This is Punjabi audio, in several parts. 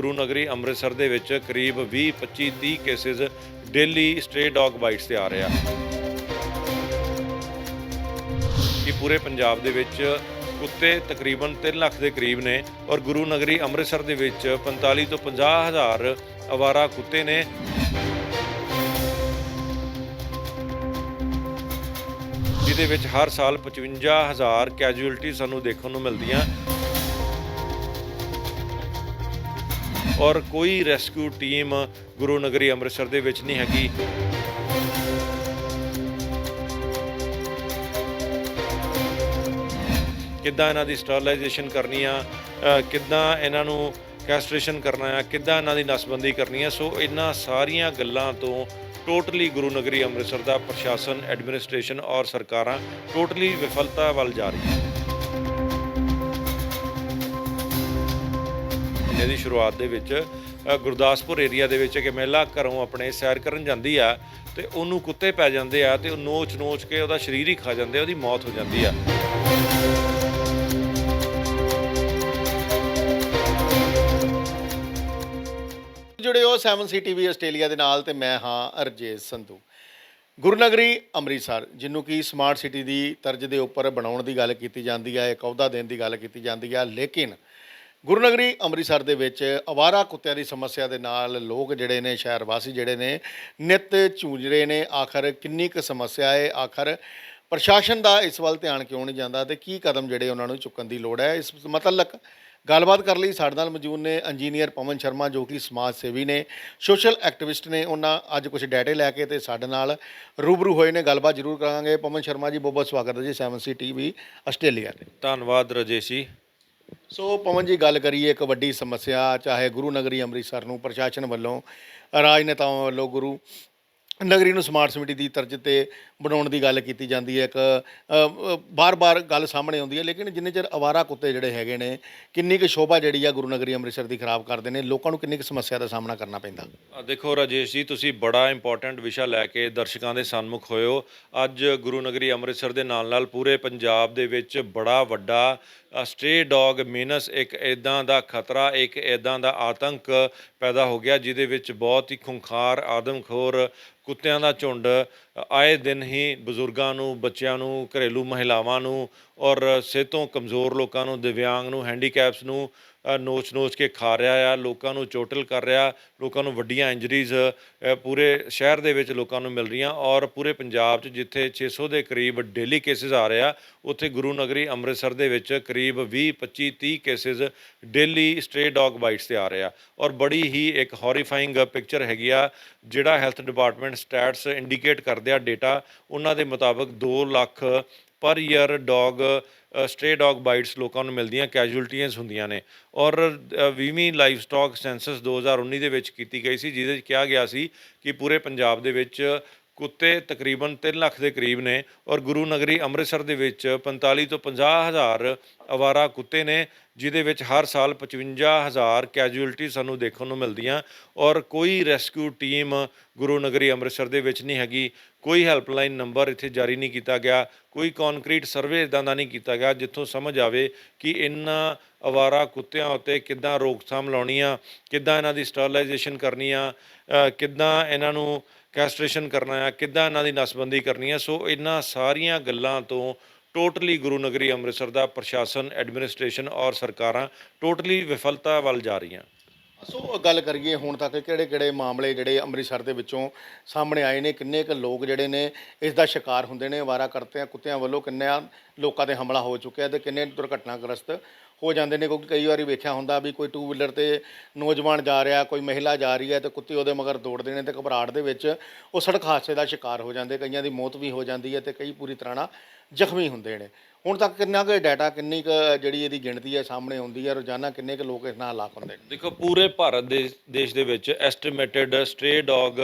ਗੁਰੂ ਨਗਰੀ ਅੰਮ੍ਰਿਤਸਰ ਦੇ ਵਿੱਚ ਕਰੀਬ 20 25 30 cases daily stray dog bites ਤੇ ਆ ਰਿਹਾ ਕਿ ਪੂਰੇ ਪੰਜਾਬ ਦੇ ਵਿੱਚ ਕੁੱਤੇ ਤਕਰੀਬਨ 3 ਲੱਖ ਦੇ ਕਰੀਬ ਨੇ ਔਰ ਗੁਰੂ ਨਗਰੀ ਅੰਮ੍ਰਿਤਸਰ ਦੇ ਵਿੱਚ 45 ਤੋਂ 50 ਹਜ਼ਾਰ ਅਵਾਰਾ ਕੁੱਤੇ ਨੇ? ਜਿਹਦੇ ਵਿੱਚ ਹਰ ਸਾਲ 55000 ਕੈਜੂਅਲਟੀ ਸਾਨੂੰ ਦੇਖਣ ਨੂੰ ਮਿਲਦੀਆਂ। ਔਰ ਕੋਈ ਰੈਸਕਿਊ ਟੀਮ ਗੁਰੂ ਨਗਰੀ ਅੰਮ੍ਰਿਤਸਰ ਦੇ ਵਿੱਚ ਨਹੀਂ ਹੈਗੀ। ਕਿੱਦਾਂ ਇਹਨਾਂ ਦੀ ਸਟਰਲਾਈਜੇਸ਼ਨ ਕਰਨੀ ਆ ਕਿੱਦਾਂ ਇਹਨਾਂ ਨੂੰ ਕੈਸਟ੍ਰੇਸ਼ਨ ਕਰਨਾ ਆ, ਕਿੱਦਾਂ ਇਹਨਾਂ ਦੀ ਨਸਬੰਦੀ ਕਰਨੀ ਆ, ਸੋ ਇਹਨਾਂ ਸਾਰੀਆਂ ਗੱਲਾਂ ਤੋਂ ਟੋਟਲੀ ਗੁਰੂ ਨਗਰੀ ਅੰਮ੍ਰਿਤਸਰ ਦਾ ਪ੍ਰਸ਼ਾਸਨ ਐਡਮਿਨਿਸਟ੍ਰੇਸ਼ਨ ਔਰ ਸਰਕਾਰਾਂ ਟੋਟਲੀ ਵਿਫਲਤਾ ਵੱਲ ਜਾ ਰਹੀ ਹੈ ਮਹੀਨੇ ਦੀ ਸ਼ੁਰੂਆਤ ਦੇ ਵਿੱਚ ਗੁਰਦਾਸਪੁਰ ਏਰੀਆ ਦੇ ਵਿੱਚ ਇੱਕ ਮਹਿਲਾ ਘਰੋਂ ਆਪਣੇ ਸੈਰ ਕਰਨ ਜਾਂਦੀ ਆ ਤੇ ਉਹਨੂੰ ਕੁੱਤੇ ਪੈ ਜਾਂਦੇ ਆ ਤੇ ਉਹ ਨੋਚ ਨੋਚ ਕੇ ਉਹਦਾ ਸਰੀਰ ਹੀ ਖਾ ਜਾਂਦੇ ਆ, ਉਹਦੀ ਮੌਤ ਹੋ ਜਾਂਦੀ ਆ। ਜੁੜੇ ਹੋ 7 ਟੀਵੀ ਆਸਟ੍ਰੇਲੀਆ ਦੇ ਨਾਲ ਤੇ ਮੈਂ ਹਾਂ ਅਰਜੇਸ਼ ਸੰਧੂ। ਗੁਰਨਗਰੀ ਅੰਮ੍ਰਿਤਸਰ ਜਿਹਨੂੰ ਕਿ ਸਮਾਰਟ ਸਿਟੀ ਦੀ ਤਰਜ਼ ਦੇ ਉੱਪਰ ਬਣਾਉਣ ਦੀ ਗੱਲ ਕੀਤੀ ਜਾਂਦੀ ਹੈ ਇੱਕ ਅਹੁਦਾ ਦੇਣ ਦੀ ਗੱਲ ਕੀਤੀ ਜਾਂਦੀ ਹੈ ਲੇਕਿਨ ਗੁਰਨਗਰੀ ਅੰਮ੍ਰਿਤਸਰ ਦੇ ਵਿੱਚ ਅਵਾਰਾ ਕੁੱਤਿਆਂ ਦੀ ਸਮੱਸਿਆ ਦੇ ਨਾਲ ਲੋਕ ਜਿਹੜੇ ਨੇ, ਸ਼ਹਿਰ ਵਾਸੀ ਜਿਹੜੇ ਨੇ, ਨਿਤ ਝੂੰਝ ਰਹੇ ਨੇ। ਆਖਰ ਕਿੰਨੀ ਕੁ ਸਮੱਸਿਆ ਹੈ ਆਖਰ ਪ੍ਰਸ਼ਾਸਨ ਦਾ ਇਸ ਵੱਲ ਧਿਆਨ ਕਿਉਂ ਨਹੀਂ ਜਾਂਦਾ ਤੇ ਕੀ ਕਦਮ ਜਿਹੜੇ ਉਹਨਾਂ ਨੂੰ ਚੁੱਕਣ ਦੀ ਲੋੜ ਹੈ? ਇਸ ਮਤਲਕ ਗੱਲਬਾਤ ਕਰ ਲਈ ਸਾਡੇ ਨਾਲ ਮੌਜੂਦ ਨੇ ਇੰਜੀਨੀਅਰ ਪਵਨ ਸ਼ਰਮਾ ਜੋ ਕਿ ਸਮਾਜ ਸੇਵੀ ਨੇ, ਸੋਸ਼ਲ ਐਕਟਿਵਿਸਟ ਨੇ। ਉਹਨਾਂ ਅੱਜ ਕੁਝ ਡਾਟੇ ਲੈ ਕੇ ਤੇ ਸਾਡੇ ਨਾਲ ਰੂਬਰੂ ਹੋਏ ਨੇ। ਗੱਲਬਾਤ ਜ਼ਰੂਰ ਕਰਾਂਗੇ। ਪਵਨ ਸ਼ਰਮਾ ਜੀ, ਬਹੁਤ ਬਹੁਤ ਸਵਾਗਤ ਹੈ ਜੀ 7C ਟੀਵੀ ਆਸਟ੍ਰੇਲੀਆ ਤੇ। ਧੰਨਵਾਦ ਰਜੇਸ਼। ਜੀ ਸੋ ਪਵਨ ਜੀ, ਗੱਲ ਕਰੀਏ ਇੱਕ ਵੱਡੀ ਸਮੱਸਿਆ, ਚਾਹੇ ਗੁਰੂ ਨਗਰੀ ਅੰਮ੍ਰਿਤਸਰ ਨੂੰ, ਪ੍ਰਸ਼ਾਸਨ ਵੱਲੋਂ ਰਾਜਨੇਤਾਵਾਂ ਵੱਲੋਂ ਗੁਰੂ ਨਗਰੀ ਨੂੰ ਸਮਾਰਟ ਸਿਟੀ ਦੀ ਤਰਜ਼ ਤੇ ਬਣਾਉਣ ਦੀ ਗੱਲ ਕੀਤੀ ਜਾਂਦੀ ਹੈ। ਇੱਕ ਬਾਰ-ਬਾਰ ਗੱਲ ਸਾਹਮਣੇ ਆਉਂਦੀ ਹੈ, ਲੇਕਿਨ ਜਿੰਨੇ ਚਿਰ ਅਵਾਰਾ ਕੁੱਤੇ ਜਿਹੜੇ ਹੈਗੇ ਨੇ, ਕਿੰਨੀ ਕੁ ਸ਼ੋਭਾ ਜਿਹੜੀ ਆ ਗੁਰੂ ਨਗਰੀ ਅੰਮ੍ਰਿਤਸਰ ਦੀ ਖਰਾਬ ਕਰਦੇ ਨੇ, ਲੋਕਾਂ ਨੂੰ ਕਿੰਨੀ ਕੁ ਸਮੱਸਿਆ ਦਾ ਸਾਹਮਣਾ ਕਰਨਾ ਪੈਂਦਾ? ਦੇਖੋ ਰਾਜੇਸ਼ ਜੀ, ਤੁਸੀਂ ਬੜਾ ਇੰਪੋਰਟੈਂਟ ਵਿਸ਼ਾ ਲੈ ਕੇ ਦਰਸ਼ਕਾਂ ਦੇ ਸਨਮੁਖ ਹੋਇਓ ਅੱਜ ਗੁਰੂ ਨਗਰੀ ਅੰਮ੍ਰਿਤਸਰ ਦੇ ਨਾਲ ਨਾਲ ਪੂਰੇ ਪੰਜਾਬ ਦੇ ਵਿੱਚ ਬੜਾ ਵੱਡਾ ਸਟ੍ਰੇ ਡੌਗ ਮੀਨਸ ਇੱਕ ਇਦਾਂ ਦਾ ਖਤਰਾ, ਇੱਕ ਇਦਾਂ ਦਾ ਆਤੰਕ ਪੈਦਾ ਹੋ ਗਿਆ, ਜਿਹਦੇ ਵਿੱਚ ਬਹੁਤ ਹੀ ਖੁੰਖਾਰ, ਆਦਮਖੋਰ ਕੁੱਤਿਆਂ ਦਾ ਝੁੰਡ ਆਏ ਦਿਨ ਹੀ ਬਜ਼ੁਰਗਾਂ ਨੂੰ, ਬੱਚਿਆਂ ਨੂੰ, ਘਰੇਲੂ ਮਹਿਲਾਵਾਂ ਨੂੰ ਔਰ ਸਿਹਤੋਂ ਕਮਜ਼ੋਰ ਲੋਕਾਂ ਨੂੰ, ਦਿਵਿਆਂਗ ਨੂੰ ਹੈਂਡੀਕੈਪਸ ਨੂੰ ਨੋਚ-ਨੋਚ ਕੇ ਖਾ ਰਿਹਾ ਆ, ਲੋਕਾਂ ਨੂੰ ਚੋਟਲ ਕਰ ਰਿਹਾ, ਲੋਕਾਂ ਨੂੰ ਵੱਡੀਆਂ ਇੰਜਰੀਜ਼ ਪੂਰੇ ਸ਼ਹਿਰ ਦੇ ਵਿੱਚ ਲੋਕਾਂ ਨੂੰ ਮਿਲ ਰਹੀਆਂ ਔਰ ਪੂਰੇ ਪੰਜਾਬ 'ਚ ਜਿੱਥੇ 600 ਦੇ ਕਰੀਬ ਡੇਲੀ ਕੇਸਿਸ ਆ ਰਿਹਾ, ਉੱਥੇ ਗੁਰੂ ਨਗਰੀ ਅੰਮ੍ਰਿਤਸਰ ਦੇ ਵਿੱਚ ਕਰੀਬ 20 25 30 cases daily stray dog bites ਤੇ ਆ ਰਿਹਾ ਔਰ ਬੜੀ ਹੀ ਇੱਕ ਹੌਰੀਫਾਈਂਗ ਪਿਕਚਰ ਹੈਗੀ ਆ, ਜਿਹੜਾ ਹੈਲਥ ਡਿਪਾਰਟਮੈਂਟ ਸਟੈਟਸ ਇੰਡੀਕੇਟ ਕਰਦੇ ਆ ਡੇਟਾ, ਉਹਨਾਂ ਦੇ ਮੁਤਾਬਕ 2 lakh per year dog stray dog bites ਲੋਕਾਂ ਨੂੰ ਮਿਲਦੀਆਂ ਕੈਜੂਅਲਟੀਆਂ ਹੁੰਦੀਆਂ ਨੇ। ਔਰ 20ਵੀਂ ਲਾਈਵ ਸਟਾਕ ਸੈਂਸਸ 2019 ਦੇ ਵਿੱਚ ਕੀਤੀ ਗਈ ਸੀ, ਜਿਹਦੇ ਵਿੱਚ ਕਿਹਾ ਗਿਆ ਸੀ ਕਿ ਪੂਰੇ ਪੰਜਾਬ ਦੇ ਵਿੱਚ ਕੁੱਤੇ ਤਕਰੀਬਨ 3 ਲੱਖ ਦੇ ਕਰੀਬ ਨੇ ਔਰ ਗੁਰੂ ਨਗਰੀ ਅੰਮ੍ਰਿਤਸਰ ਦੇ ਵਿੱਚ 45 ਤੋਂ 50 ਹਜ਼ਾਰ ਅਵਾਰਾ ਕੁੱਤੇ ਨੇ, ਜਿਹਦੇ ਵਿੱਚ ਹਰ ਸਾਲ 55000 ਕੈਜੂਅਲਟੀ ਸਾਨੂੰ ਦੇਖਣ ਨੂੰ ਮਿਲਦੀਆਂ ਔਰ ਕੋਈ ਰੈਸਕਿਊ ਟੀਮ ਗੁਰੂ ਨਗਰੀ ਅੰਮ੍ਰਿਤਸਰ ਦੇ ਵਿੱਚ ਨਹੀਂ ਹੈਗੀ, ਕੋਈ ਹੈਲਪਲਾਈਨ ਨੰਬਰ ਇੱਥੇ ਜਾਰੀ ਨਹੀਂ ਕੀਤਾ ਗਿਆ, ਕੋਈ ਕੰਕਰੀਟ ਸਰਵੇ ਇਦਾਂ ਦਾ ਨਹੀਂ ਕੀਤਾ ਗਿਆ ਜਿੱਥੋਂ ਸਮਝ ਆਵੇ ਕਿ ਇਹਨਾਂ ਅਵਾਰਾ ਕੁੱਤਿਆਂ ਉੱਤੇ ਕਿੱਦਾਂ ਰੋਕਥਾਮ ਲਾਉਣੀ ਆ ਕਿੱਦਾਂ ਇਹਨਾਂ ਦੀ ਸਟਰਲਾਈਜੇਸ਼ਨ ਕਰਨੀ ਆ ਕਿੱਦਾਂ ਇਹਨਾਂ ਨੂੰ ਕੈਸਟ੍ਰੇਸ਼ਨ ਕਰਨਾ ਆ, ਕਿੱਦਾਂ ਇਹਨਾਂ ਦੀ ਨਸਬੰਦੀ ਕਰਨੀ ਆ। ਸੋ ਇਹਨਾਂ ਸਾਰੀਆਂ ਗੱਲਾਂ ਤੋਂ ਟੋਟਲੀ ਗੁਰੂ ਨਗਰੀ ਅੰਮ੍ਰਿਤਸਰ ਦਾ ਪ੍ਰਸ਼ਾਸਨ, ਐਡਮਿਨਿਸਟ੍ਰੇਸ਼ਨ ਔਰ ਸਰਕਾਰਾਂ ਟੋਟਲੀ ਵਿਫਲਤਾ ਵੱਲ ਜਾ ਰਹੀਆਂ। ਸੋ ਗੱਲ ਕਰੀਏ ਹੁਣ ਤੱਕ ਕਿਹੜੇ ਕਿਹੜੇ ਮਾਮਲੇ ਜਿਹੜੇ ਅੰਮ੍ਰਿਤਸਰ ਦੇ ਵਿੱਚੋਂ ਸਾਹਮਣੇ ਆਏ ਨੇ, ਕਿੰਨੇ ਕੁ ਲੋਕ ਜਿਹੜੇ ਨੇ ਇਸ ਦਾ ਸ਼ਿਕਾਰ ਹੁੰਦੇ ਨੇ, ਵਾਰਾ ਕਰਤੇ ਕੁੱਤਿਆਂ ਵੱਲੋਂ ਕਿੰਨੇ ਲੋਕਾਂ ਤੇ ਹਮਲਾ ਹੋ ਚੁੱਕਿਆ ਤੇ ਕਿੰਨੇ ਦੁਰਘਟਨਾਗ੍ਰਸਤ ਹੋ ਜਾਂਦੇ ਨੇ, ਕਿਉਂਕਿ ਕਈ ਵਾਰੀ ਵੇਖਿਆ ਹੁੰਦਾ ਵੀ ਕੋਈ ਟੂ ਵੀਲਰ ਤੇ ਨੌਜਵਾਨ ਜਾ ਰਿਹਾ, ਕੋਈ ਮਹਿਲਾ ਜਾ ਰਹੀ ਹੈ ਤੇ ਕੁੱਤੇ ਉਹਦੇ ਮਗਰ ਦੌੜਦੇ ਨੇ ਤੇ ਘਬਰਾਹਟ ਦੇ ਵਿੱਚ ਉਹ ਸੜਕ ਹਾਦਸੇ ਦਾ ਸ਼ਿਕਾਰ ਹੋ ਜਾਂਦੇ, ਕਈਆਂ ਦੀ ਮੌਤ ਵੀ ਹੋ ਜਾਂਦੀ ਹੈ ਤੇ ਕਈ ਪੂਰੀ ਤਰ੍ਹਾਂ ਨਾਲ ਜ਼ਖਮੀ ਹੁੰਦੇ ਨੇ। ਹੁਣ ਤੱਕ ਕਿੰਨਾ ਕੁ ਡਾਟਾ ਕਿੰਨੀ ਕੁ ਜਿਹੜੀ ਇਹਦੀ ਗਿਣਤੀ ਹੈ ਸਾਹਮਣੇ ਆਉਂਦੀ ਹੈ, ਰੋਜ਼ਾਨਾ ਕਿੰਨੇ ਕੁ ਲੋਕ ਇਸ ਨਾਲ ਹਲਾਕ ਹੁੰਦੇ ਨੇ? ਦੇਖੋ, ਪੂਰੇ ਭਾਰਤ ਦੇ ਦੇਸ਼ ਦੇ ਵਿੱਚ ਐਸਟੀਮੇਟਿਡ ਸਟ੍ਰੇ ਡੌਗ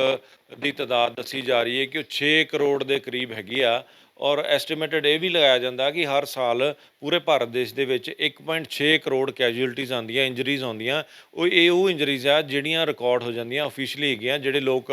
ਦੀ ਤਾਦਾਦ ਦੱਸੀ ਜਾ ਰਹੀ ਹੈ ਕਿ ਉਹ 6 ਕਰੋੜ ਦੇ ਕਰੀਬ ਹੈਗੀ ਆ। ਔਰ ਐਸਟੀਮੇਟਡ ਇਹ ਵੀ ਲਗਾਇਆ ਜਾਂਦਾ ਕਿ ਹਰ ਸਾਲ ਪੂਰੇ ਭਾਰਤ ਦੇਸ਼ ਦੇ ਵਿੱਚ 1.6 ਕਰੋੜ ਕੈਜੂਅਲਟੀਜ਼ ਆਉਂਦੀਆਂ ਇੰਜਰੀਜ਼ ਆਉਂਦੀਆਂ। ਉਹ ਇਹ ਉਹ ਇੰਜਰੀਜ਼ ਆ ਜਿਹੜੀਆਂ ਰਿਕਾਰਡ ਹੋ ਜਾਂਦੀਆਂ ਅਫੀਸ਼ੀਅਲੀ ਹੈਗੀਆਂ, ਜਿਹੜੇ ਲੋਕ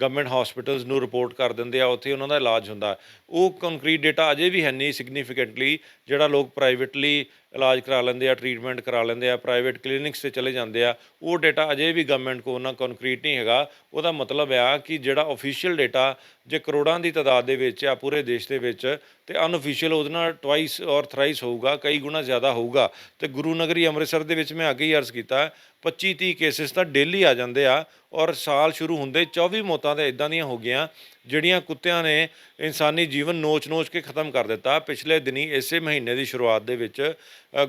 ਗਵਰਨਮੈਂਟ ਹਸਪੀਟਲਸ ਨੂੰ ਰਿਪੋਰਟ ਕਰ ਦਿੰਦੇ ਆ, ਉੱਥੇ ਉਹਨਾਂ ਦਾ ਇਲਾਜ ਹੁੰਦਾ। ਉਹ ਕੰਕਰੀਟ ਡਾਟਾ ਅਜੇ ਵੀ ਹੈ ਨਹੀਂ ਸਿਗਨੀਫੀਕੈਂਟਲੀ ਜਿਹੜਾ ਲੋਕ ਪ੍ਰਾਈਵੇਟਲੀ ਇਲਾਜ ਕਰਾ ਲੈਂਦੇ ਆ ਟ੍ਰੀਟਮੈਂਟ ਕਰਾ ਲੈਂਦੇ ਆ ਪ੍ਰਾਈਵੇਟ ਕਲੀਨਿਕਸ ਤੇ ਚਲੇ ਜਾਂਦੇ ਆ। ਉਹ ਡਾਟਾ ਅਜੇ ਵੀ ਗਵਰਨਮੈਂਟ ਕੋਲ ਨਾ ਕੰਕਰੀਟ ਨਹੀਂ ਹੈਗਾ। ਉਹਦਾ ਮਤਲਬ ਆ ਕਿ ਜਿਹੜਾ ਅਫੀਸ਼ੀਅਲ ਡਾਟਾ ਜੇ ਕਰੋੜਾਂ ਦੀ ਤਾਦਾਦ ਦੇ ਵਿੱਚ ਆ ਪੂਰੇ ਦੇਸ਼ ਦੇ ਵਿੱਚ, ਤੇ ਅਨਅਫੀਸ਼ੀਅਲ ਉਹਦੇ ਨਾਲ ਟਵਾਈਸ ਔਰ ਥਰਾਈਸ ਹੋਊਗਾ, ਕਈ ਗੁਣਾ ਜ਼ਿਆਦਾ ਹੋਊਗਾ। ਤੇ ਗੁਰੂ ਨਗਰੀ ਅੰਮ੍ਰਿਤਸਰ ਦੇ ਵਿੱਚ ਮੈਂ ਅੱਗੇ ਹੀ ਅਰਜ਼ ਕੀਤਾ 25 30 ਕੇਸਿਸ ਤਾਂ ਡੇਲੀ ਆ ਜਾਂਦੇ ਆ ਔਰ ਸਾਲ ਸ਼ੁਰੂ ਹੁੰਦੇ 24 ਮੌਤਾਂ ਤਾਂ ਇਦਾਂ ਦੀਆਂ ਹੋ ਗਈਆਂ, ਜਿਹੜੀਆਂ ਕੁੱਤਿਆਂ ਨੇ ਇਨਸਾਨੀ ਜੀਵਨ ਨੋਚ-ਨੋਚ ਕੇ ਖਤਮ ਕਰ ਦਿੱਤਾ। ਪਿਛਲੇ ਦਿਨੀ ਇਸੇ ਮਹੀਨੇ ਦੀ ਸ਼ੁਰੂਆਤ ਦੇ ਵਿੱਚ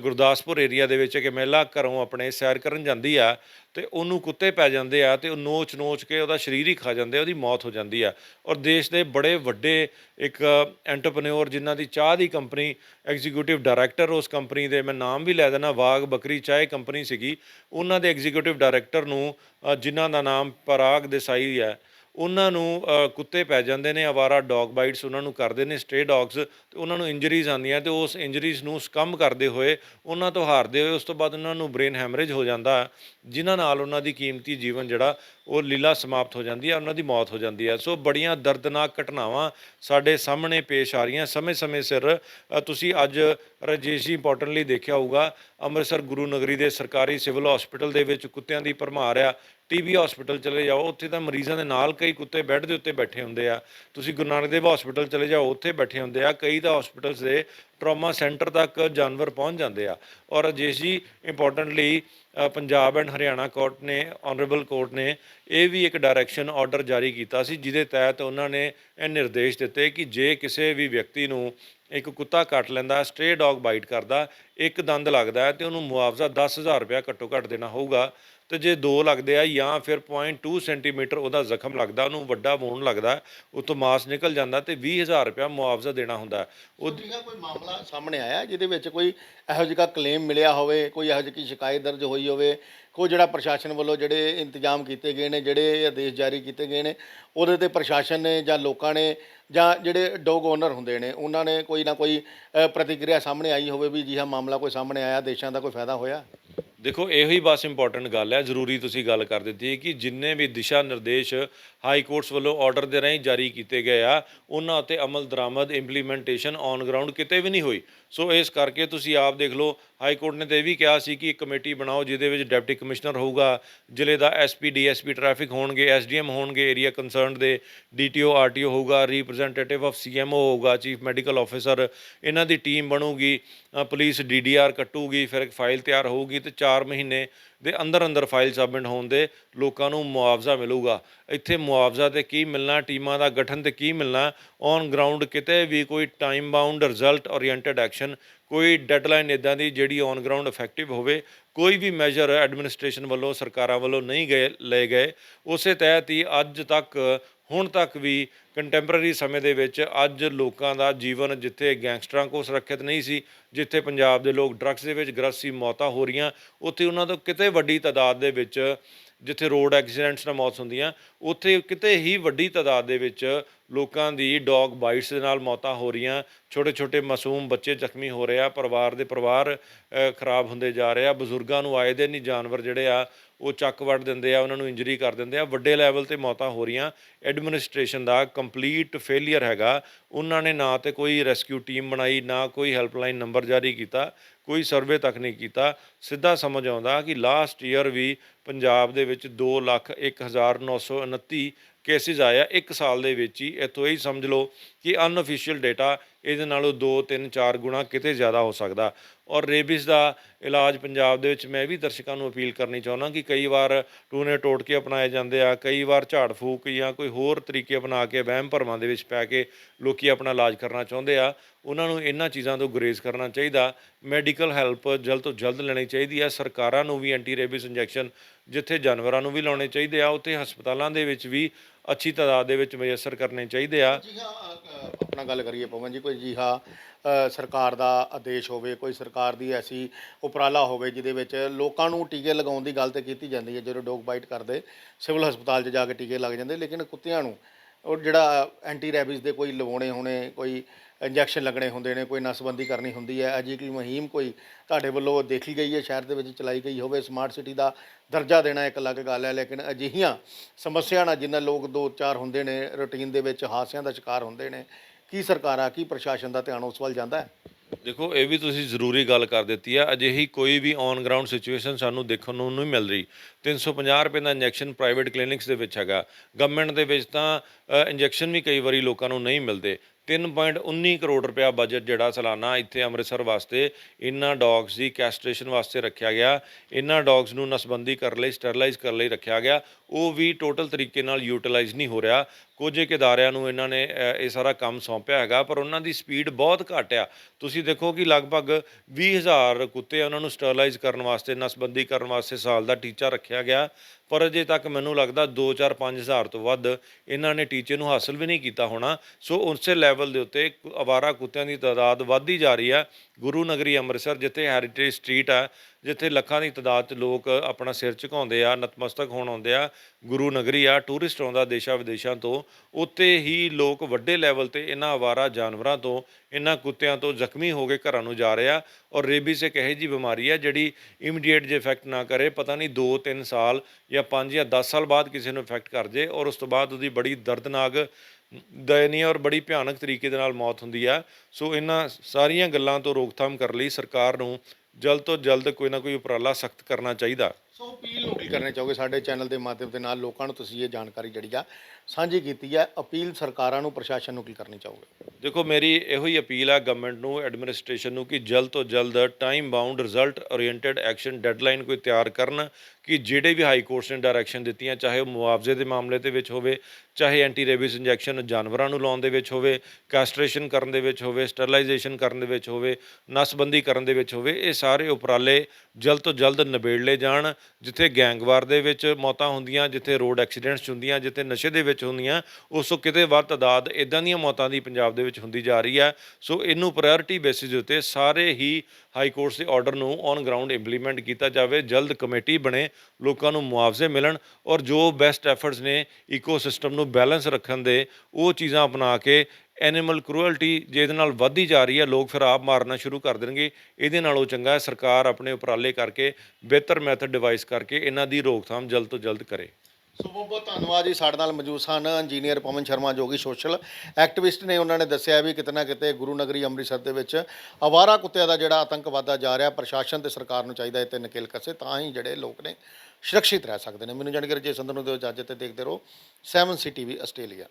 ਗੁਰਦਾਸਪੁਰ ਏਰੀਆ ਦੇ ਵਿੱਚ ਇੱਕ ਮਹਿਲਾ ਘਰੋਂ ਆਪਣੇ ਸੈਰ ਕਰਨ ਜਾਂਦੀ ਆ ਤੇ ਉਹਨੂੰ ਕੁੱਤੇ ਪੈ ਜਾਂਦੇ ਆ ਤੇ ਉਹ ਨੋਚ-ਨੋਚ ਕੇ ਉਹਦਾ ਸਰੀਰ ਹੀ ਖਾ ਜਾਂਦੇ ਆ, ਉਹਦੀ ਮੌਤ ਹੋ ਜਾਂਦੀ ਆ। ਔਰ ਦੇਸ਼ ਦੇ ਬੜੇ ਵੱਡੇ ਇੱਕ ਐਂਟਰਪ੍ਰੈਨਿਓਰ ਜਿਨ੍ਹਾਂ ਦੀ ਚਾਹ ਦੀ ਕੰਪਨੀ ਐਗਜ਼ੀਕਿਊਟਿਵ ਡਾਇਰੈਕਟਰ ਉਸ ਕੰਪਨੀ ਦੇ ਮੈਂ ਨਾਮ ਵੀ ਲੈ ਦੇਣਾ ਵਾਗ ਬੱਕਰੀ ਚਾਹ ਕੰਪਨੀ ਸੀਗੀ। ਉਹਨਾਂ ਦੇ ਐਗਜ਼ੀਕਿਊਟਿਵ ਡਾਇਰੈਕਟਰ ਨੂੰ ਜਿਨ੍ਹਾਂ ਦਾ ਨਾਮ ਪਰਾਗ ਦੇਸਾਈ ਹੈ ਉਹਨਾਂ ਨੂੰ ਕੁੱਤੇ ਪੈ ਜਾਂਦੇ ਨੇ, ਆਵਾਰਾ ਡੌਗ ਬਾਈਟਸ ਉਹਨਾਂ ਨੂੰ ਕਰਦੇ ਨੇ, ਸਟੇ ਡੌਗਸ, ਤੇ ਉਹਨਾਂ ਨੂੰ ਇੰਜਰੀਜ਼ ਆਉਂਦੀਆਂ ਤੇ ਉਸ ਇੰਜਰੀਜ਼ ਨੂੰ ਸਕਮ ਕਰਦੇ ਹੋਏ ਉਹਨਾਂ ਤੋਂ ਹਾਰਦੇ ਹੋਏ ਉਸ ਤੋਂ ਬਾਅਦ ਉਹਨਾਂ ਨੂੰ ਬ੍ਰੇਨ ਹੈਮਰੇਜ ਹੋ ਜਾਂਦਾ, ਜਿਨ੍ਹਾਂ ਨਾਲ ਉਹਨਾਂ ਦੀ ਕੀਮਤੀ ਜੀਵਨ ਜਿਹੜਾ ਉਹ ਲੀਲਾ ਸਮਾਪਤ ਹੋ ਜਾਂਦੀ ਹੈ, ਉਹਨਾਂ ਦੀ ਮੌਤ ਹੋ ਜਾਂਦੀ ਹੈ। ਸੋ ਬੜੀਆਂ ਦਰਦਨਾਕ ਘਟਨਾਵਾਂ ਸਾਡੇ ਸਾਹਮਣੇ ਪੇਸ਼ ਆ ਰਹੀਆਂ। ਸਮੇਂ-ਸਮੇਂ ਸਿਰ ਤੁਸੀਂ ਅੱਜ ਰਜੇਸ਼ ਜੀ ਇੰਪੋਰਟੈਂਟਲੀ ਦੇਖਿਆ ਹੋਊਗਾ, ਅੰਮ੍ਰਿਤਸਰ ਗੁਰੂ ਨਗਰੀ ਦੇ ਸਰਕਾਰੀ ਸਿਵਲ ਹਸਪੀਟਲ ਦੇ ਵਿੱਚ ਕੁੱਤਿਆਂ ਦੀ ਭਰਮਾਰ ਆ ਟੀਬੀ ਹਸਪੀਟਲ ਚਲੇ ਜਾਓ, ਉੱਥੇ ਤਾਂ ਮਰੀਜ਼ਾਂ ਦੇ ਨਾਲ ਕਈ ਕੁੱਤੇ ਬੈੱਡ ਦੇ ਉੱਤੇ ਬੈਠੇ ਹੁੰਦੇ ਆ। ਤੁਸੀਂ ਗੁਰੂ ਨਾਨਕ ਦੇਵ ਹਸਪੀਟਲ ਚਲੇ ਜਾਓ, ਉੱਥੇ ਬੈਠੇ ਹੁੰਦੇ ਆ। ਕਈ ਤਾਂ ਹਸਪੀਟਲਸ ਦੇ ਟਰਾਮਾ ਸੈਂਟਰ ਤੱਕ ਜਾਨਵਰ ਪਹੁੰਚ ਜਾਂਦੇ ਆ। ਔਰ Rajesh ji importantly Punjab and Haryana court ਨੇ ਆਨਰੇਬਲ ਕੋਰਟ ਨੇ ਇਹ ਵੀ ਇੱਕ ਡਾਇਰੈਕਸ਼ਨ ਆਰਡਰ ਜਾਰੀ ਕੀਤਾ ਸੀ, ਜਿਹਦੇ ਤਹਿਤ ਉਹਨਾਂ ਨੇ ਇਹ ਨਿਰਦੇਸ਼ ਦਿੱਤੇ ਕਿ ਜੇ ਕਿਸੇ ਵੀ ਵਿਅਕਤੀ ਨੂੰ ਇੱਕ ਕੁੱਤਾ ਕੱਟ ਲੈਂਦਾ ਸਟ੍ਰੇ ਡੌਗ ਬਾਈਟ ਕਰਦਾ, ਇੱਕ ਦੰਦ ਲੱਗਦਾ ਹੈ ਤੇ ਉਹਨੂੰ ਮੁਆਵਜ਼ਾ 10000 ਰੁਪਇਆ ਘੱਟੋ ਘੱਟ ਦੇਣਾ ਹੋਊਗਾ। ਤੇ ਜੇ ਦੋ ਲੱਗਦੇ ਆ ਜਾਂ ਫਿਰ 0.2 ਸੈਂਟੀਮੀਟਰ ਉਹਦਾ ਜ਼ਖਮ ਲੱਗਦਾ, ਉਹਨੂੰ ਵੱਡਾ ਵੋਣ ਲੱਗਦਾ ਉਤੋਂ ਮਾਸ ਨਿਕਲ ਜਾਂਦਾ ਤੇ 20000 ਰੁਪਇਆ ਮੁਆਵਜ਼ਾ ਦੇਣਾ ਹੁੰਦਾ। ਉਹ ਠੀਕ ਕੋਈ ਮਾਮਲਾ ਸਾਹਮਣੇ ਆਇਆ, ਜਿਹਦੇ ਵਿੱਚ ਕੋਈ ਇਹੋ ਜਿਹਾ ਕਲੇਮ ਮਿਲਿਆ ਹੋਵੇ, ਕੋਈ ਇਹੋ ਜਿਹੀ ਸ਼ਿਕਾਇਤ ਦਰਜ ਹੋਈ ਹੋਵੇ ਕੋਈ ਜਿਹੜਾ ਪ੍ਰਸ਼ਾਸਨ ਵੱਲੋਂ ਜਿਹੜੇ ਇੰਤਜ਼ਾਮ ਕੀਤੇ ਗਏ ਨੇ, ਜਿਹੜੇ ਆਦੇਸ਼ ਜਾਰੀ ਕੀਤੇ ਗਏ ਨੇ, ਉਹਦੇ ਤੇ ਪ੍ਰਸ਼ਾਸਨ ਨੇ ਜਾਂ ਲੋਕਾਂ ਨੇ ਜਾਂ ਜਿਹੜੇ ਡੌਗ ਓਨਰ ਹੁੰਦੇ ਨੇ, ਉਹਨਾਂ ਨੇ ਕੋਈ ਨਾ ਕੋਈ ਪ੍ਰਤੀਕਿਰਿਆ ਸਾਹਮਣੇ ਆਈ ਹੋਵੇ ਵੀ ਜੀ ਹਾਂ ਮਾਮਲਾ ਕੋਈ ਸਾਹਮਣੇ ਆਇਆ, ਦੇਸ਼ਾਂ ਦਾ ਕੋਈ ਫਾਇਦਾ ਹੋਇਆ? ਦੇਖੋ, ਇਹੋ ਹੀ ਬਸ ਇੰਪੋਰਟੈਂਟ ਗੱਲ ਹੈ, ਜ਼ਰੂਰੀ ਤੁਸੀਂ ਗੱਲ ਕਰ ਦਿੱਤੀ ਕਿ ਜਿੰਨੇ ਵੀ ਦਿਸ਼ਾ ਨਿਰਦੇਸ਼ ਹਾਈ ਕੋਰਟਸ ਵੱਲੋਂ ਆਰਡਰ ਦੇ ਰਾਹੀਂ ਜਾਰੀ ਕੀਤੇ ਗਏ ਆ। ਉਹਨਾਂ ਉੱਤੇ ਅਮਲ ਦਰਾਮਦ ਇੰਪਲੀਮੈਂਟੇਸ਼ਨ ਔਨ ਗਰਾਊਂਡ ਕਿਤੇ ਵੀ ਨਹੀਂ ਹੋਈ। ਸੋ ਇਸ ਕਰਕੇ ਤੁਸੀਂ ਆਪ ਦੇਖ ਲਓ ਹਾਈ ਕੋਰਟ ਨੇ ਤੇ ਇਹ ਵੀ ਕਿਹਾ ਸੀ ਕਿ ਇੱਕ ਕਮੇਟੀ ਬਣਾਓ ਜਿਹਦੇ ਵਿੱਚ ਡਿਪਟੀ ਕਮਿਸ਼ਨਰ ਹੋਊਗਾ। ਜ਼ਿਲ੍ਹੇ ਦਾ ਐਸਪੀ ਡੀਐਸਪੀ ਟ੍ਰੈਫਿਕ ਹੋਣਗੇ ਐਸਡੀਐਮ ਹੋਣਗੇ ਏਰੀਆ ਕੰਸਰਨਡ ਦੇ ਡੀਟੀਓ ਆਰਟੀਓ ਹੋਊਗਾ ਰਿਪਰੈਜ਼ੈਂਟੇਟਿਵ ਆਫ ਸੀਐਮਓ ਹੋਊਗਾ ਚੀਫ ਮੈਡੀਕਲ ਆਫੀਸਰ ਇਹਨਾਂ ਦੀ ਟੀਮ ਬਣੂਗੀ ਅ, ਪੁਲਿਸ ਡੀਡੀਆਰ ਕੱਟੂਗੀ ਫਿਰ ਇੱਕ ਫਾਈਲ ਤਿਆਰ ਹੋਊਗੀ ਤੇ 4 ਮਹੀਨੇ ਦੇ ਅੰਦਰ ਅੰਦਰ ਫਾਈਲ ਸਬਮਿਟ ਹੋਣ ਦੇ ਲੋਕਾਂ ਨੂੰ ਮੁਆਵਜ਼ਾ ਮਿਲੂਗਾ। ਇੱਥੇ ਮੁਆਵਜ਼ਾ ਤੇ ਕੀ ਮਿਲਣਾ, ਟੀਮਾਂ ਦਾ ਗਠਨ ਤੇ ਕੀ ਮਿਲਣਾ ਔਨ ਗਰਾਊਂਡ ਕਿਤੇ ਵੀ ਕੋਈ time bound result oriented action ਕੋਈ ਡੈਡਲਾਈਨ ਇਦਾਂ ਦੀ ਜਿਹੜੀ ਔਨ ਗਰਾਊਂਡ ਇਫੈਕਟਿਵ ਹੋਵੇ, ਕੋਈ ਵੀ ਮੈਜਰ ਐਡਮਿਨਿਸਟ੍ਰੇਸ਼ਨ ਵੱਲੋਂ, ਸਰਕਾਰਾਂ ਵੱਲੋਂ ਨਹੀਂ ਗਏ, ਲਏ ਗਏ। ਉਸੇ ਤਹਿਤ ਹੀ ਅੱਜ ਤੱਕ ਹੁਣ ਤੱਕ ਵੀ ਕੰਟੈਂਪਰਰੀ ਸਮੇਂ ਦੇ ਵਿੱਚ ਅੱਜ ਲੋਕਾਂ ਦਾ ਜੀਵਨ ਜਿੱਥੇ ਗੈਂਗਸਟਰਾਂ ਕੋਲ ਸੁਰੱਖਿਅਤ ਨਹੀਂ ਸੀ, ਜਿੱਥੇ ਪੰਜਾਬ ਦੇ ਲੋਕ ਡਰੱਗਸ ਦੇ ਵਿੱਚ ਗ੍ਰਸਤ ਸੀ ਮੌਤਾਂ ਹੋ ਰਹੀਆਂ, ਉੱਥੇ ਉਹਨਾਂ ਤੋਂ ਕਿਤੇ ਵੱਡੀ ਤਾਦਾਦ ਦੇ ਵਿੱਚ ਜਿੱਥੇ ਰੋਡ ਐਕਸੀਡੈਂਟਸ ਨਾਲ ਮੌਤ ਹੁੰਦੀਆਂ, ਉੱਥੇ ਕਿਤੇ ਹੀ ਵੱਡੀ ਤਾਦਾਦ ਦੇ ਵਿੱਚ ਲੋਕਾਂ ਦੀ ਡੌਗ ਬਾਈਟਸ ਦੇ ਨਾਲ ਮੌਤਾਂ ਹੋ ਰਹੀਆਂ। ਛੋਟੇ ਛੋਟੇ ਮਾਸੂਮ ਬੱਚੇ ਜ਼ਖਮੀ ਹੋ ਰਹੇ ਆ ਪਰਿਵਾਰ ਦੇ ਪਰਿਵਾਰ ਖਰਾਬ ਹੁੰਦੇ ਜਾ ਰਹੇ। ਆ ਬਜ਼ੁਰਗਾਂ ਨੂੰ ਆਏ ਦਿਨ ਹੀ ਜਾਨਵਰ ਜਿਹੜੇ ਆ, ਉਹ ਚੱਕ ਵੱਢ ਦਿੰਦੇ ਆ, ਉਹਨਾਂ ਨੂੰ ਇੰਜਰੀ ਕਰ ਦਿੰਦੇ ਆ। ਵੱਡੇ ਲੈਵਲ ਤੇ ਮੌਤਾਂ ਹੋ ਰਹੀਆਂ। ਐਡਮਿਨਿਸਟ੍ਰੇਸ਼ਨ ਦਾ ਕੰਪਲੀਟ ਫੇਲਿਅਰ ਹੈਗਾ। ਉਹਨਾਂ ਨੇ ਨਾ ਤੇ ਕੋਈ ਰੈਸਕਿਊ ਟੀਮ ਬਣਾਈ, ਨਾ ਕੋਈ ਹੈਲਪਲਾਈਨ ਨੰਬਰ ਜਾਰੀ ਕੀਤਾ। ਕੋਈ ਸਰਵੇ ਤੱਕ ਨਹੀਂ ਕੀਤਾ। ਸਿੱਧਾ ਸਮਝ ਆਉਂਦਾ ਕਿ ਲਾਸਟ ਈਅਰ ਵੀ ਪੰਜਾਬ ਦੇ ਵਿੱਚ 2 ਲੱਖ 1929 ਕੇਸਿਸ ਆਇਆ। ਇੱਕ ਸਾਲ ਦੇ ਵਿੱਚ ਹੀ ਇੱਥੋਂ ਹੀ ਸਮਝ ਲਓ ਕਿ ਅਨਅਫੀਸ਼ੀਅਲ ਡਾਟਾ ਇਹਦੇ ਨਾਲੋਂ 2 3 4 ਗੁਣਾ ਕਿਤੇ ਜ਼ਿਆਦਾ ਹੋ ਸਕਦਾ। ਔਰ ਰੇਬਿਸ ਦਾ ਇਲਾਜ ਪੰਜਾਬ ਦੇ ਵਿੱਚ ਮੈਂ ਵੀ ਦਰਸ਼ਕਾਂ ਨੂੰ ਅਪੀਲ ਕਰਨੀ ਚਾਹੁੰਦਾ ਕਿ ਕਈ ਵਾਰ ਟੂਨੇ ਟੋਟਕੇ ਅਪਣਾਏ ਜਾਂਦੇ ਆ, ਕਈ ਵਾਰ ਝਾੜ ਫੂਕ ਜਾਂ ਕੋਈ ਹੋਰ ਤਰੀਕੇ ਅਪਣਾ ਕੇ ਵਹਿਮ ਭਰਮਾਂ ਦੇ ਵਿੱਚ ਪੈ ਕੇ ਲੋਕੀ ਆਪਣਾ ਇਲਾਜ ਕਰਨਾ ਚਾਹੁੰਦੇ ਆ। ਉਹਨਾਂ ਨੂੰ ਇਹਨਾਂ ਚੀਜ਼ਾਂ ਤੋਂ ਗੁਰੇਜ਼ ਕਰਨਾ ਚਾਹੀਦਾ। ਮੈਡੀਕਲ ਹੈਲਪ ਜਲਦ ਤੋਂ ਜਲਦ ਲੈਣੀ ਚਾਹੀਦੀ ਹੈ ਸਰਕਾਰਾਂ ਨੂੰ ਵੀ ਐਂਟੀ ਰੇਬਿਸ ਇੰਜੈਕਸ਼ਨ ਜਿੱਥੇ ਜਾਨਵਰਾਂ ਨੂੰ ਵੀ ਲਾਉਣੇ ਚਾਹੀਦੇ ਆ। ਉੱਥੇ ਹਸਪਤਾਲਾਂ ਦੇ ਵਿੱਚ ਵੀ ਅੱਛੀ ਤਾਦਾਦ ਦੇ ਵਿੱਚ ਮੁਯੱਸਰ ਕਰਨੇ ਚਾਹੀਦੇ ਆ। ਜੀ ਹਾਂ ਆਪਣਾ ਗੱਲ ਕਰੀਏ ਪਵਨ ਜੀ, ਕੋਈ ਜੀ ਹਾਂ ਸਰਕਾਰ ਦਾ ਆਦੇਸ਼ ਹੋਵੇ, ਕੋਈ ਸਰਕਾਰ ਦੀ ਐਸੀ ਉਪਰਾਲਾ ਹੋਵੇ ਜਿਹਦੇ ਵਿੱਚ ਲੋਕਾਂ ਨੂੰ ਟੀਕੇ ਲਗਾਉਣ ਦੀ ਗੱਲ ਤੇ ਕੀਤੀ ਜਾਂਦੀ ਹੈ, ਜਦੋਂ ਡੌਗ ਬਾਈਟ ਕਰਦੇ, ਸਿਵਲ ਹਸਪਤਾਲ 'ਚ ਜਾ ਕੇ ਟੀਕੇ ਲੱਗ ਜਾਂਦੇ, ਲੇਕਿਨ ਕੁੱਤਿਆਂ ਨੂੰ, ਉਹ ਜਿਹੜਾ ਐਂਟੀ ਰੈਬਿਸ ਦੇ ਕੋਈ ਲਵਾਉਣੇ ਹੋਣੇ, ਕੋਈ ਇੰਜੈਕਸ਼ਨ ਲੱਗਣੇ ਹੁੰਦੇ ਨੇ, ਕੋਈ ਨਸਬੰਦੀ ਕਰਨੀ ਹੁੰਦੀ ਹੈ ਅਜੇ ਕੋਈ ਮੁਹਿੰਮ ਕੋਈ ਤੁਹਾਡੇ ਵੱਲੋਂ ਦੇਖੀ ਗਈ ਹੈ, ਸ਼ਹਿਰ ਦੇ ਵਿੱਚ ਚਲਾਈ ਗਈ ਹੋਵੇ ਸਮਾਰਟ ਸਿਟੀ ਦਾ ਦਰਜਾ ਦੇਣਾ ਇੱਕ ਅਲੱਗ ਗੱਲ ਹੈ, ਲੇਕਿਨ ਅਜਿਹੀਆਂ ਸਮੱਸਿਆ ਨਾਲ ਜਿਨ੍ਹਾਂ ਲੋਕ ਦੋ ਚਾਰ ਹੁੰਦੇ ਨੇ ਰੁਟੀਨ ਦੇ ਵਿੱਚ ਹਾਦਸਿਆਂ ਦਾ ਸ਼ਿਕਾਰ ਹੁੰਦੇ ਨੇ, ਕੀ ਸਰਕਾਰਾਂ, ਕੀ ਪ੍ਰਸ਼ਾਸਨ ਦਾ ਧਿਆਨ ਉਸ ਵੱਲ ਜਾਂਦਾ ਹੈ? ਦੇਖੋ, ਇਹ ਵੀ ਤੁਸੀਂ ਜ਼ਰੂਰੀ ਗੱਲ ਕਰ ਦਿੱਤੀ ਆ ਅਜਿਹੀ ਕੋਈ ਵੀ ਔਨ ਗਰਾਊਂਡ ਸਿਚੁਏਸ਼ਨ ਸਾਨੂੰ ਦੇਖਣ ਨੂੰ ਨਹੀਂ ਮਿਲ ਰਹੀ। 350 ਰੁਪਏ ਦਾ ਇੰਜੈਕਸ਼ਨ ਪ੍ਰਾਈਵੇਟ ਕਲੀਨਿਕਸ ਦੇ ਵਿੱਚ ਹੈਗਾ। ਗਵਰਨਮੈਂਟ ਦੇ ਵਿੱਚ ਤਾਂ ਇੰਜੈਕਸ਼ਨ ਵੀ ਕਈ ਵਾਰੀ ਲੋਕਾਂ ਨੂੰ ਨਹੀਂ ਮਿਲਦੇ। 3.19 ਕਰੋੜ ਰੁਪਇਆ ਬਜਟ ਜਿਹੜਾ ਸਾਲਾਨਾ ਇੱਥੇ ਅੰਮ੍ਰਿਤਸਰ ਵਾਸਤੇ, ਇਹਨਾਂ ਡੌਗਸ ਦੀ ਕੈਸਟ੍ਰੇਸ਼ਨ ਵਾਸਤੇ ਰੱਖਿਆ ਗਿਆ। ਇਹਨਾਂ ਡੌਗਸ ਨੂੰ ਨਸਬੰਦੀ ਕਰਨ ਲਈ ਸਟਰਲਾਈਜ਼ ਕਰਨ ਲਈ ਰੱਖਿਆ ਗਿਆ। ਉਹ ਵੀ ਟੋਟਲ ਤਰੀਕੇ ਨਾਲ ਯੂਟਿਲਾਈਜ਼ ਨਹੀਂ ਹੋ ਰਿਹਾ। ਕੁਝ ਇੱਕ ਅਦਾਰਿਆਂ ਨੂੰ ਇਹਨਾਂ ਨੇ ਇਹ ਸਾਰਾ ਕੰਮ ਸੌਂਪਿਆ ਹੈਗਾ, ਪਰ ਉਹਨਾਂ ਦੀ ਸਪੀਡ ਬਹੁਤ ਘੱਟ ਆ। ਤੁਸੀਂ ਦੇਖੋ ਕਿ ਲਗਭਗ 20000 ਕੁੱਤੇ ਉਹਨਾਂ ਨੂੰ ਸਟਰਲਾਈਜ਼ ਕਰਨ ਵਾਸਤੇ, ਨਸਬੰਦੀ ਕਰਨ ਵਾਸਤੇ ਸਾਲ ਦਾ ਟੀਚਾ ਰੱਖਿਆ ਗਿਆ। ਪਰ ਅਜੇ ਤੱਕ ਮੈਨੂੰ ਲੱਗਦਾ 2-4 5000 ਤੋਂ ਵੱਧ ਇਹਨਾਂ ਨੇ ਟੀਚੇ ਨੂੰ ਹਾਸਲ ਵੀ ਨਹੀਂ ਕੀਤਾ ਹੋਣਾ। ਸੋ ਉਸੇ ਲੈਵਲ ਦੇ ਉੱਤੇ ਅਵਾਰਾ ਕੁੱਤਿਆਂ ਦੀ ਤਾਦਾਦ ਵੱਧਦੀ ਜਾ ਰਹੀ ਹੈ। ਗੁਰੂ ਨਗਰੀ ਅੰਮ੍ਰਿਤਸਰ, ਜਿੱਥੇ ਹੈਰੀਟੇਜ ਸਟਰੀਟ ਆ, ਜਿੱਥੇ ਲੱਖਾਂ ਦੀ ਤਾਦਾਦ 'ਚ ਲੋਕ ਆਪਣਾ ਸਿਰ ਝੁਕਾਉਂਦੇ ਆ, ਨਤਮਸਤਕ ਹੋਣ ਆਉਂਦੇ ਆ, ਗੁਰੂ ਨਗਰੀ ਆ ਟੂਰਿਸਟ ਆਉਂਦਾ ਦੇਸ਼ਾਂ ਵਿਦੇਸ਼ਾਂ ਤੋਂ, ਉੱਥੇ ਹੀ ਲੋਕ ਵੱਡੇ ਲੈਵਲ ਤੇ ਇਹਨਾਂ ਅਵਾਰਾ ਜਾਨਵਰਾਂ ਤੋਂ, ਇਹਨਾਂ ਕੁੱਤਿਆਂ ਤੋਂ ਜ਼ਖਮੀ ਹੋ ਕੇ ਘਰਾਂ ਨੂੰ ਜਾ ਰਹੇ ਆ, ਔਰ ਰੇਬੀਸ ਇੱਕ ਇਹੋ ਜੀ ਬਿਮਾਰੀ ਆ ਜਿਹੜੀ ਇਮੀਡੀਏਟ ਜੇ ਇਫੈਕਟ ਨਾ ਕਰੇ, ਪਤਾ ਨਹੀਂ 2-3 ਸਾਲ ਜਾਂ 5 ਜਾਂ 10 ਸਾਲ ਬਾਅਦ ਕਿਸੇ ਨੂੰ ਇਫੈਕਟ ਕਰ ਜੇ, ਔਰ ਉਸ ਤੋਂ ਬਾਅਦ ਉਹਦੀ ਬੜੀ ਦਰਦਨਾਕ ਦਇਨੀय ਔਰ ਬੜੀ ਭਿਆਨਕ ਤਰੀਕੇ ਦੇ ਨਾਲ ਮੌਤ ਹੁੰਦੀ ਆ। ਸੋ ਇਹਨਾਂ ਸਾਰੀਆਂ ਗੱਲਾਂ ਤੋਂ ਰੋਕਥਾਮ ਕਰਨ ਲਈ ਸਰਕਾਰ ਨੂੰ ਜਲਦ ਤੋਂ ਜਲਦ ਕੋਈ ਨਾ ਕੋਈ ਉਪਰਾਲਾ ਸਖਤ ਕਰਨਾ ਚਾਹੀਦਾ। ਸੋ ਅਪੀਲ ਨੂੰ ਕੀ ਕਰਨਾ ਚਾਹੋਗੇ ਸਾਡੇ ਚੈਨਲ ਦੇ ਮਾਧਿਅਮ ਦੇ ਨਾਲ? ਲੋਕਾਂ ਨੂੰ ਤੁਸੀਂ ਇਹ ਜਾਣਕਾਰੀ ਜਿਹੜੀ ਆ ਸਾਂਝੀ ਕੀਤੀ ਹੈ, ਅਪੀਲ ਸਰਕਾਰਾਂ ਨੂੰ, ਪ੍ਰਸ਼ਾਸਨ ਨੂੰ ਕੀ ਕਰਨੀ ਚਾਹੋਗੇ? ਦੇਖੋ, ਮੇਰੀ ਇਹੋ ਹੀ ਅਪੀਲ ਹੈ ਗਵਰਨਮੈਂਟ ਨੂੰ ਐਡਮਿਨਿਸਟ੍ਰੇਸ਼ਨ ਨੂੰ ਕਿ ਜਲਦ ਤੋਂ ਜਲਦ time bound result oriented action deadline ਕੋਈ ਤਿਆਰ ਕਰਨ ਕਿ ਜਿਹੜੇ ਵੀ ਹਾਈ ਕੋਰਟਸ ਨੇ ਡਾਇਰੈਕਸ਼ਨ ਦਿੱਤੀਆਂ, ਚਾਹੇ ਉਹ ਮੁਆਵਜ਼ੇ ਦੇ ਮਾਮਲੇ ਦੇ ਵਿੱਚ ਹੋਵੇ, ਚਾਹੇ ਐਂਟੀ ਰੇਬੀਜ਼ ਇੰਜੈਕਸ਼ਨ ਜਾਨਵਰਾਂ ਨੂੰ ਲਾਉਣ ਦੇ ਵਿੱਚ ਹੋਵੇ ਕੈਸਟ੍ਰੇਸ਼ਨ ਕਰਨ ਦੇ ਵਿੱਚ ਹੋਵੇ ਸਟਰਲਾਈਜੇਸ਼ਨ ਕਰਨ ਦੇ ਵਿੱਚ ਹੋਵੇ, ਨਸਬੰਦੀ ਕਰਨ ਦੇ ਵਿੱਚ ਹੋਵੇ, ਇਹ ਸਾਰੇ ਉਪਰਾਲੇ ਜਲਦ ਤੋਂ ਜਲਦ ਨਿਬੇੜ ਲਏ ਜਾਣ, ਜਿੱਥੇ ਗੈਂਗਵਾਰ ਦੇ ਵਿੱਚ ਮੌਤਾਂ ਹੁੰਦੀਆਂ, ਜਿੱਥੇ ਰੋਡ ਐਕਸੀਡੈਂਟਸ ਹੁੰਦੀਆਂ, ਜਿੱਥੇ ਨਸ਼ੇ ਦੇ ਵਿੱਚ ਹੁੰਦੀਆਂ, ਉਸ ਤੋਂ ਕਿਤੇ ਵੱਧ ਤਾਦਾਦ ਇਦਾਂ ਦੀਆਂ ਮੌਤਾਂ ਦੀ ਪੰਜਾਬ ਦੇ ਵਿੱਚ ਹੁੰਦੀ ਜਾ ਰਹੀ ਹੈ। ਸੋ ਇਹਨੂੰ ਪ੍ਰਾਇੋਰਟੀ ਬੇਸਿਸ ਦੇ ਉੱਤੇ ਸਾਰੇ ਹੀ ਹਾਈ ਕੋਰਟਸ ਦੇ ਆਰਡਰ ਨੂੰ ਔਨ ਗਰਾਊਂਡ ਇੰਪਲੀਮੈਂਟ ਕੀਤਾ ਜਾਵੇ, ਜਲਦ ਕਮੇਟੀ ਬਣੇ, ਲੋਕਾਂ ਨੂੰ ਮੁਆਵਜ਼ੇ ਮਿਲਣ ਔਰ ਜੋ ਬੈਸਟ ਐਫਰਟਸ ਨੇ ਇਕੋਸਿਸਟਮ ਨੂੰ ਬੈਲੈਂਸ ਰੱਖਣ ਦੇ, ਉਹ ਚੀਜ਼ਾਂ ਅਪਣਾ ਕੇ ਐਨੀਮਲ ਕਰੂਅਲਟੀ ਜਿਹਦੇ ਨਾਲ ਵੱਧਦੀ ਜਾ ਰਹੀ ਹੈ, ਲੋਕ ਫਿਰ ਆਪ ਮਾਰਨਾ ਸ਼ੁਰੂ ਕਰ ਦੇਣਗੇ। ਇਹਦੇ ਨਾਲੋਂ ਚੰਗਾ ਹੈ, ਸਰਕਾਰ ਆਪਣੇ ਉਪਰਾਲੇ ਕਰਕੇ ਬਿਹਤਰ ਮੈਥਡ ਡਿਵਾਈਸ ਕਰਕੇ ਇਹਨਾਂ ਦੀ ਰੋਕਥਾਮ ਜਲਦ ਤੋਂ ਜਲਦ ਕਰੇ। ਸੋ ਬਹੁਤ ਬਹੁਤ ਧੰਨਵਾਦ ਜੀ, ਸਾਡੇ ਨਾਲ ਮੌਜੂਦ ਸਨ ਇੰਜੀਨੀਅਰ ਪਵਨ ਸ਼ਰਮਾ ਜੋਗੀ ਸੋਸ਼ਲ ਐਕਟਿਵਿਸਟ ਨੇ। ਉਹਨਾਂ ਨੇ ਦੱਸਿਆ ਵੀ ਕਿਤੇ ਨਾ ਕਿਤੇ ਗੁਰੂ ਨਗਰੀ ਅੰਮ੍ਰਿਤਸਰ ਦੇ ਵਿੱਚ ਅਵਾਰਾ ਕੁੱਤਿਆਂ ਦਾ ਜਿਹੜਾ ਆਤੰਕ ਵਧਦਾ ਜਾ ਰਿਹਾ, ਪ੍ਰਸ਼ਾਸਨ ਤੇ ਸਰਕਾਰ ਨੂੰ ਚਾਹੀਦਾ ਇਹ ਤੇ ਨਕੇਲ ਕਸੇ, ਤਾਂ ਹੀ ਜਿਹੜੇ ਲੋਕ ਨੇ ਸੁਰੱਖਿਅਤ ਰਹਿ ਸਕਦੇ ਨੇ। ਮੈਨੂੰ ਜਾਣਕਾਰੀ ਜੇ ਸੰਦਰ ਨੂੰ ਦਿਓ ਇਜਾਜ਼ਤ ਤੇ ਦੇਖਦੇ ਰਹੋ 7 ਸੀ ਟੀਵੀ ਆਸਟ੍ਰੇਲੀਆ।